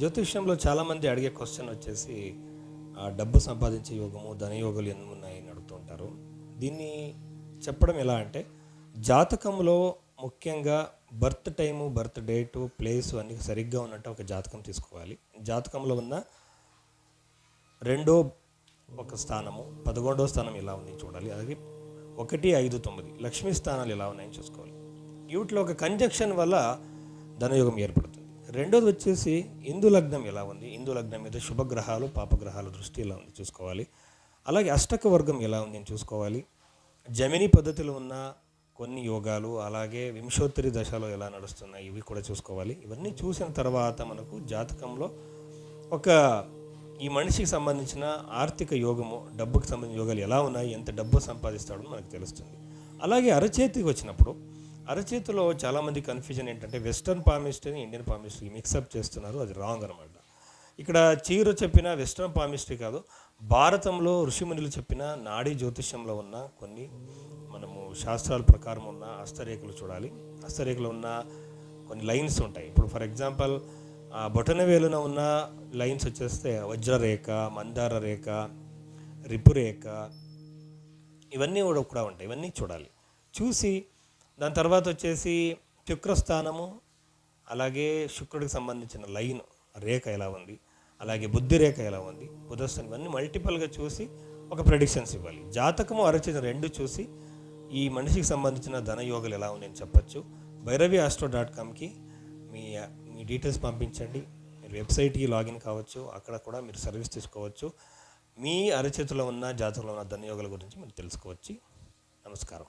జ్యోతిష్యంలో చాలామంది అడిగే క్వశ్చన్ వచ్చేసి డబ్బు సంపాదించే యోగము ధనయోగాలు ఎన్ని ఉన్నాయని అడుగుతుంటారు దీన్ని చెప్పడం ఎలా అంటే జాతకంలో ముఖ్యంగా birth time birth date place అన్ని సరిగ్గా ఉన్నట్టు ఒక జాతకం తీసుకోవాలి. జాతకంలో ఉన్న రెండో ఒక స్థానము పదకొండో స్థానం ఎలా ఉంది చూడాలి. అలాగే ఒకటి ఐదు తొమ్మిది లక్ష్మీ స్థానాలు ఎలా ఉన్నాయని చూసుకోవాలి. వీటిలో ఒక కంజక్షన్ వల్ల ధనయోగం ఏర్పడుతుంది. రెండోది వచ్చేసి ఇందు లగ్నం ఎలా ఉంది? ఇందు లగ్నం మీద శుభగ్రహాలు పాపగ్రహాల దృష్టి ఎలా ఉంది చూసుకోవాలి. అలాగే అష్టక వర్గం ఎలా ఉంది అని చూసుకోవాలి. జమిని పద్ధతిలో ఉన్న కొన్ని యోగాలు అలాగే వింశోత్తరి దశలో ఎలా నడుస్తున్నాయి ఇవి కూడా చూసుకోవాలి. ఇవన్నీ చూసిన తర్వాత మనకు జాతకంలో ఒక ఈ మనిషికి సంబంధించిన ఆర్థిక యోగము డబ్బుకి సంబంధించిన యోగాలు ఎలా ఉన్నాయి ఎంత డబ్బు సంపాదిస్తాడో మనకు తెలుస్తుంది. అలాగే అరచేతికి వచ్చినప్పుడు అరచేతిలో చాలామంది కన్ఫ్యూజన్ ఏంటంటే వెస్టర్న్ పామిస్ట్రీని ఇండియన్ పామిస్ట్రీ మిక్సప్ చేస్తున్నారు. అది రాంగ్ అనమాట ఇక్కడ చీరు చెప్పిన వెస్ట్రన్ పామిస్ట్రీ కాదు భారతంలో ఋషిమునులు చెప్పిన నాడీ జ్యోతిష్యంలో ఉన్న కొన్ని మనము శాస్త్రాల ప్రకారం ఉన్న హస్తరేఖలు చూడాలి. హస్తరేఖలు ఉన్న కొన్ని లైన్స్ ఉంటాయి. ఇప్పుడు ఫర్ ఎగ్జాంపుల్ బొటనవేలున ఉన్న లైన్స్ వచ్చేస్తే వజ్రరేఖ మందార రేఖ రిపురేఖ ఇవన్నీ కూడా కూడా ఉంటాయి. ఇవన్నీ చూడాలి. చూసి దాని తర్వాత వచ్చేసి శుక్రస్థానము అలాగే శుక్రుడికి సంబంధించిన లైన్ రేఖ ఎలా ఉంది అలాగే బుద్ధి రేఖ ఎలా ఉంది బుధస్థానం ఇవన్నీ మల్టిపల్గా చూసి ఒక ప్రెడిక్షన్స్ ఇవ్వాలి. జాతకము అరచిన రెండు చూసి ఈ మనిషికి సంబంధించిన ధనయోగాలు ఎలా ఉన్నాయని చెప్పొచ్చు. భైరవి ఆస్ట్రో డాట్ కామ్కి మీ మీ డీటెయిల్స్ పంపించండి. మీరు వెబ్సైట్కి లాగిన్ కావచ్చు అక్కడ కూడా మీరు సర్వీస్ తీసుకోవచ్చు. మీ అరచేతిలో ఉన్న జాతకంలో ఉన్న ధనయోగాల గురించి మీరు తెలుసుకోవచ్చు. నమస్కారం.